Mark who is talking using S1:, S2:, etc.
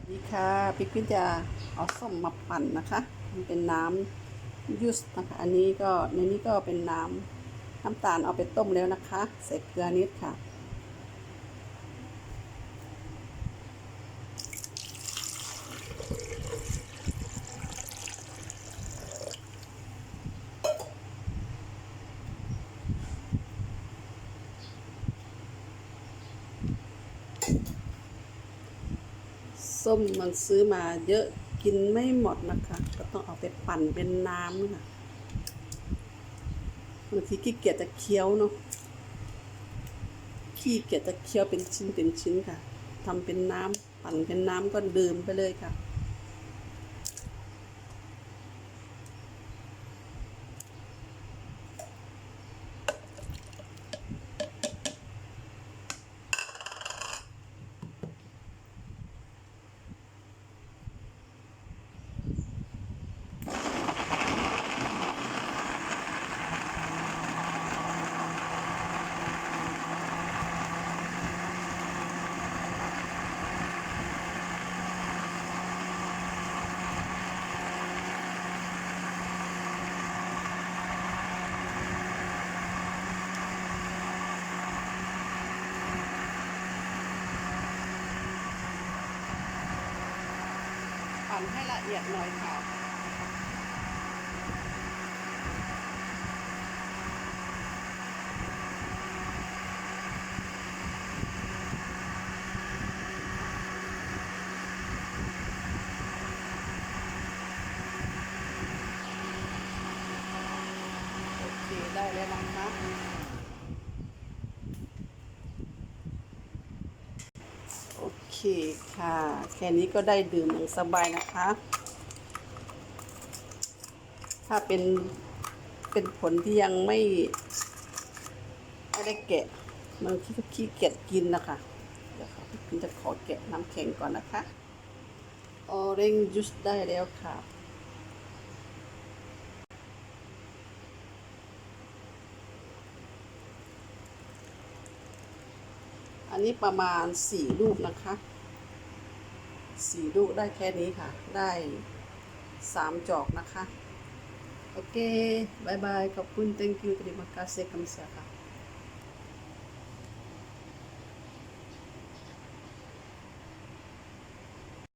S1: วัสดีค่ะพี่ควินจะเอาส้มมาปั่นนะคะ มันเป็นน้ำยูสนะคะ อันนี้ก็ในนี้ก็เป็นน้ำน้ำตาลเอาไปต้มแล้วนะคะ ใส่เกลือนิดค่ะ ส้มมันซื้อมาเยอะกินไม่หมดนะคะ ก็ต้องเอาไปปั่นเป็นน้ำค่ะบางทีขี้เกียจจะเคี้ยวเนาะขี้เกียจจะเคี้ยวเป็นชิ้นเป็นชิ้นค่ะทำเป็นน้ำปั่นเป็นน้ำก็ดื่มไปเลยค่ะ ปั่นให้ละเอียดหน่อยค่ะได้แล้วนะคะ โอ เคค่ะ แค่นี้ก็ได้ดื่มอย่างสบายนะคะ ถ้าเป็นเป็นผลที่ยังไม่ไม่ได้แกะมันขี้ขี้เกียจกินนะคะ เดี๋ยวค่ะพี่จะขอแกะน้ำแข็งก่อนนะคะออเรนจ์จูสได้แล้วค่ะอันนี้ประมาณสี่ลูกนะคะ สี่ลูกได้แค่นี้ค่ะ ได้สามจอกนะคะ โอเคบายบาย ขอบคุณ thank you ตริมา kasih คำเสียค่ะ